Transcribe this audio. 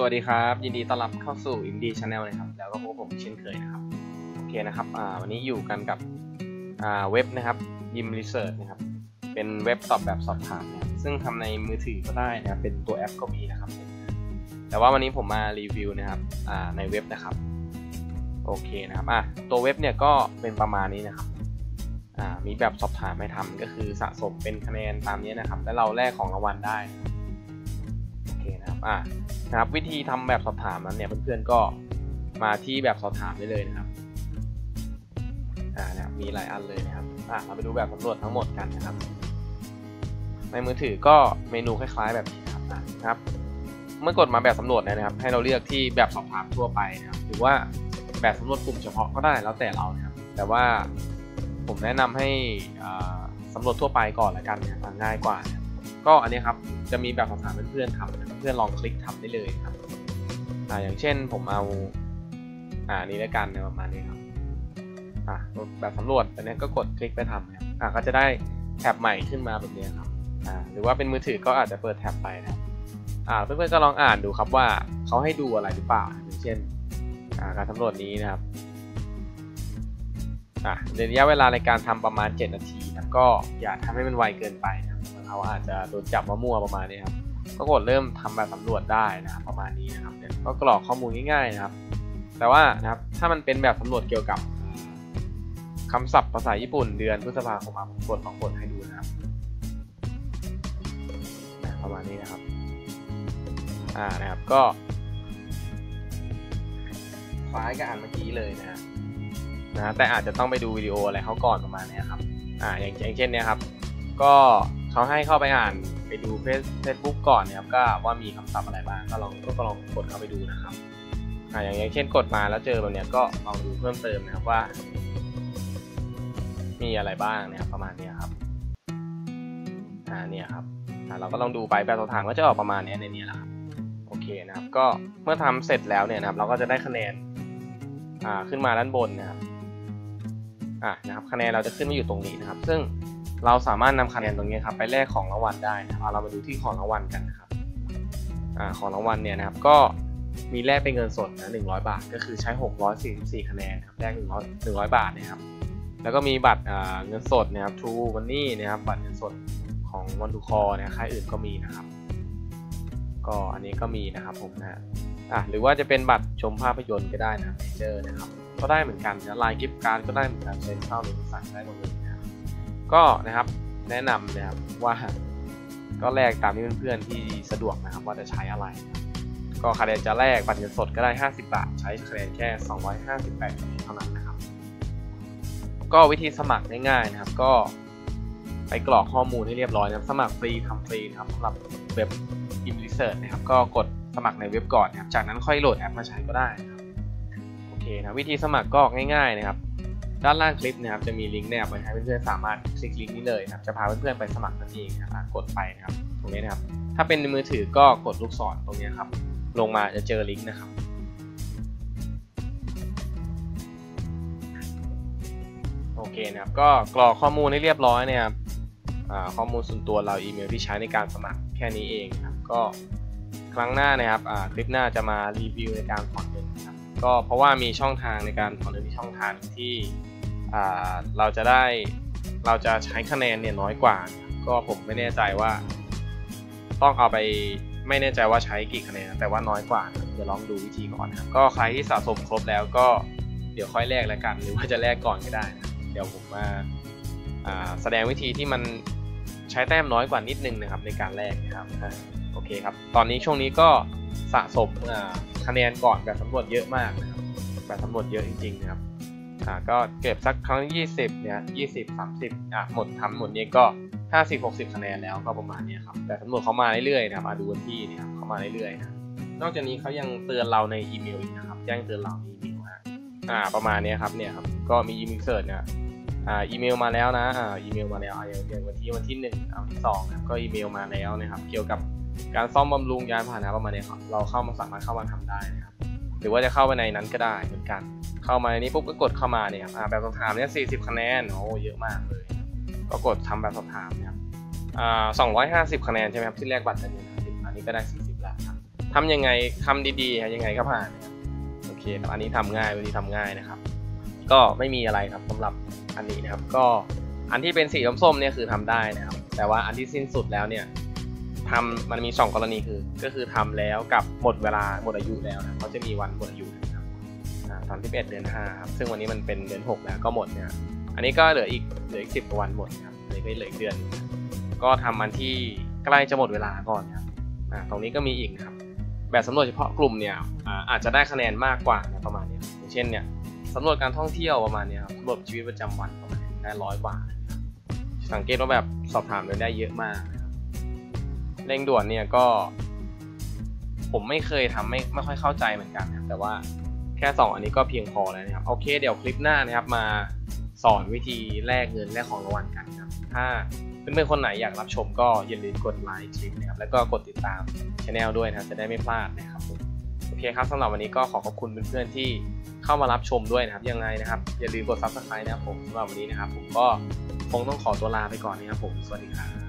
สวัสดีครับ ยินดีต้อนรับเข้าสู่ Indie Channel นะครับ แล้วก็พบผมเช่นเคยนะครับ โอเคนะครับวันนี้อยู่กันกับเว็บนะครับ Yim Research นะครับ เป็นเว็บตอบแบบสอบถามนะซึ่งทำในมือถือก็ได้นะครับเป็นตัวแอปก็มีนะครับ แต่ว่าวันนี้ผมมารีวิวนะครับในเว็บนะครับ โอเคนะครับตัวเว็บเนี่ยก็เป็นประมาณนี้นะครับมีแบบสอบถามให้ทำก็คือสะสมเป็นคะแนนตามนี้นะครับ แล้วเราแลกของรางวัลได้ นะครับอะนะครับวิธีทำแบบสอบถามนั้นเนี่ยเพื่อนๆก็มาที่แบบสอบถามได้เลยนะครับอ่านะครับมีหลายอันเลยนะครับอะเราไปดูแบบสำรวจทั้งหมดกันนะครับ ในมือถือก็เมนูคล้าย ๆ แบบนี้นะครับนะครับ เมื่อกดมาแบบสำรวจเนี่ยนะครับ ให้เราเลือกที่แบบสอบถามทั่วไปนะครับหรือว่าแบบสำรวจกลุ่มเฉพาะก็ได้แล้วแต่เรานะครับ แต่ว่าผมแนะนำให้อ่าสำรวจทั่วไปก่อนละกันนะครับง่ายกว่านะก็อันนี้ครับ จะมีแบบสอบถามเพื่อนๆทำเพื่อนลองคลิกทำได้เลยครับอ่าอย่างเช่นผมเอาอ่านี้แล้วกันประมาณนี้ครับอ่าแบบสำรวจอันนี้ก็กดคลิกไปทำครับอ่าก็จะได้แท็บใหม่ขึ้นมาแบบนี้ครับอ่าหรือว่าเป็นมือถือก็อาจจะเปิดแท็บไปนะครับอ่าเพื่อนๆก็ลองอ่านดูครับว่าเขาให้ดูอะไรหรือเปล่าอย่างเช่นการสำรวจนี้นะครับอะระยะเวลาในการทำประมาณ 7 นาทีนะก็อย่าทำให้มันไวเกินไป เขาอาจจะโดนจับมามั่วประมาณนี้ครับก็กดเริ่มทำแบบสำรวจได้นะครับประมาณนี้นะครับเนี่ยก็กรอกข้อมูลง่ายๆนะครับ แต่ว่านะครับถ้ามันเป็นแบบสำรวจเกี่ยวกับคำศัพท์ภาษาญี่ปุ่นเดือนพฤษภาคมผมกดลองกดให้ดูนะครับประมาณนี้นะครับอ่านะครับก็คล้ายกับอันเมื่อกี้เลยนะฮะนะฮะแต่อาจจะต้องไปดูวิดีโออะไรเขาก่อนประมาณนี้ครับอ่าอย่างอย่างเช่นเนี้ยครับ ก็ เขาให้เข้าไปอ่านไปดูเฟซเฟซบุ๊กก่อนนะครับก็ว่ามีคำศัพท์อะไรบ้างก็ลองก็ลองกดเข้าไปดูนะครับอ่าอย่างเช่นกดมาแล้วเจอแบบเนี้ยก็ลองดูเพิ่มเติมนะครับว่า มีอะไรบ้างนะครับประมาณนี้ครับอ่าเนี่ยครับอ่าเราก็ลองดูไปแบบสอบถามก็จะออกประมาณนี้ในนี้แหละครับโอเคนะครับก็เมื่อทำเสร็จแล้วเนี่ยนะครับ เราก็จะได้คะแนนอ่าขึ้นมาด้านบนนะครับอะนะครับคะแนนเราจะขึ้นมาอยู่ตรงนี้นะครับ ซึ่ง เราสามารถนำคะแนนตรงนี้ครับไปแลกของรางวัลได้นะครับเรามาดูที่ของรางวัลกันนะครับอ่าของรางวัลเนี่ยนะครับก็มีแลกเป็นเงินสดนะ100 บาท ก็คือใช้ 644 คะแนนครับแลก100 100 บาทนะครับแล้วก็มีบัตรเงินสดนะครับ True Money นะครับบัตรเงินสดของวันดูคอนะค่ายอื่นก็มีนะครับ ก็อันนี้ก็มีนะครับผมนะอะหรือว่าจะเป็นบัตรชมภาพยนตร์ก็ได้นะเจอนะครับก็ได้เหมือนกันนะลายกิฟต์การ์ดก็ได้เหมือนกันใช้เข้าหรือสั่งได้หมดเลย ก็นะครับแนะนำนะครับว่าก็แลกตามที่เพื่อนๆที่สะดวกนะครับว่าจะใช้อะไร ก็คะแนนจะแลกบัตรเงินสดก็ได้ 50 บาท ใช้คะแนนแค่ 258เท่านั้นนะครับ ก็วิธีสมัครง่ายๆนะครับ ก็ไปกรอกข้อมูลให้เรียบร้อยนะครับ สมัครฟรีทำฟรีนะครับสำหรับเว็บ i m Research นะครับ ก็กดสมัครในเว็บก่อนนะครับ จากนั้นค่อยโหลดแอปมาใช้ก็ได้นะครับ โอเคนะวิธีสมัครก็ง่ายๆนะครับ ด้านล่างคลิปนะครับจะมีลิงก์แนบไว้ให้เพื่อนๆสามารถคลิกลิงก์นี้เลยนะครับจะพาเพื่อนๆไปสมัครนั่นเองนะครับกดไปนะครับตรงนี้นะครับ ถ้าเป็นในมือถือก็กดลูกศรตรงนี้ครับลงมาจะเจอลิงก์นะครับโอเคนะครับก็กรอกข้อมูลให้เรียบร้อยเนี่ยครับข้อมูลส่วนตัวเราอีเมลที่ใช้ในการสมัครแค่นี้เองครับก็ครั้งหน้านะครับคลิปหน้าจะมารีวิวในการถอนเงินครับก็เพราะว่ามีช่องทางในการถอนเงินที่ช่องทางที่ เราจะได้เราจะใช้คะแนนเนี่ยน้อยกว่า ก็ผมไม่แน่ใจว่า ต้องเอาไปไม่แน่ใจว่าใช้กี่คะแนนแต่ว่าน้อยกว่า เดี๋ยวลองดูวิธีก่อนครับก็ใครที่สะสมครบแล้วก็เดี๋ยวค่อยแลกแล้วกัน หรือว่าจะแลกก่อนก็ได้นะเดี๋ยวผมมาแสดงวิธีที่มันใช้แต้มน้อยกว่านิดนึงนะครับในการแลกนะครับโอเคครับ ตอนนี้ช่วงนี้ก็สะสมคะแนนก่อนแบบสำรวจเยอะมากนะครับแบบสำรวจเยอะจริงๆนะครับ อ่าก็เก็บสักครั้ง 20เนี่ย20 30อะหมดทำหมดนี้ก็ 50 60คะแนนแล้วก็ประมาณนี้ครับแต่สำรวจเขามาเรื่อยๆนะมาดูวันที่เนี่ยเขามาเรื่อยๆนะนอกจากนี้เขายังเตือนเราในอีเมลอีกนะครับแจ้งเตือนเราในอีเมลฮะอ่าประมาณนี้ครับเนี่ยครับก็มีอีเมลเสิร์ชเนี่ยอ่าอีเมลมาแล้วนะอ่าอีเมลมาแล้วอย่างวันที่วันที่1เอาที่2นะก็อีเมลมาแล้วนะครับเกี่ยวกับการซ่อมบำรุงยานพาหนะประมาณนี้ครับเราเข้ามาสามารถเข้ามาทำได้นะครับหรือว่าจะเข้าไปในนั้นก็ได้เหมือนกัน เข้ามาในนี้ปุ๊บก็กดเข้ามาเนี่ยครับแบบสอบถามเนี่ย40คะแนนโอ้เยอะมากเลย ก็กดทำแบบสอบถามเนี่ยอ่า250คะแนนใช่ไหมครับที่แรกบัตรกันอยู่นะอันนี้ก็ได้40ล้วครับทำยังไงทำดีๆยังไงก็ผ่านโอเคแต่อันนี้ทำง่ายวันนี้ทำง่ายนะครับ ก็ไม่มีอะไรครับสำหรับอันนี้นะครับ ก็อันที่เป็นสีส้มๆเนี่ยคือทำได้นะครับ แต่ว่าอันที่สิ้นสุดแล้วเนี่ยทำมันมีสองกรณีคือ ก็คือทำแล้วกับหมดเวลาหมดอายุแล้วนะเขาจะมีวันหมดอายุนะ สามสิบเอ็ดเดือนห้าครับซึ่งวันนี้มันเป็นเดือนหกแล้วก็หมดเนี่ยอันนี้ก็เหลืออีกเหลืออีกสิบกว่าวันหมดครับอันนี้ก็เหลืออีกเดือน ก็ทำมันที่ใกล้จะหมดเวลาก่อนครับตรงนี้ก็มีอีกนะครับ แบบสำรวจเฉพาะกลุ่มเนี่ยอาจจะได้คะแนนมากกว่านะประมาณนี้อย่างเช่นเนี่ยสำรวจการท่องเที่ยวประมาณนี้ครับสำรวจชีวิตประจำวันประมาณได้ร้อยกว่าครับสังเกตว่าแบบสอบถามเลยได้เยอะมากนะครับเร่งด่วนเนี่ยก็ ผมไม่เคยทำไม่ไม่ค่อยเข้าใจเหมือนกันนะแต่ว่า แค่สองอันนี้ก็เพียงพอแล้วนะครับ โอเค เดี๋ยวคลิปหน้านะครับมาสอนวิธีแลกเงินแลกของรางวัลกันครับ ถ้าเพื่อนๆคนไหนอยากรับชมก็อย่าลืมกดไลค์คลิปนะครับ แล้วก็กดติดตามช anel ด้วยนะครับ จะได้ไม่พลาดนะครับ โอเคครับสำหรับวันนี้ก็ขอขอบคุณเพื่อนๆที่เข้ามารับชมด้วยนะครับ ยังไงนะครับ อย่าลืมกด subscribe นะครับผมสำหรับวันนี้นะครับ ผมก็คงต้องขอตัวลาไปก่อนนะครับผม สวัสดีครับ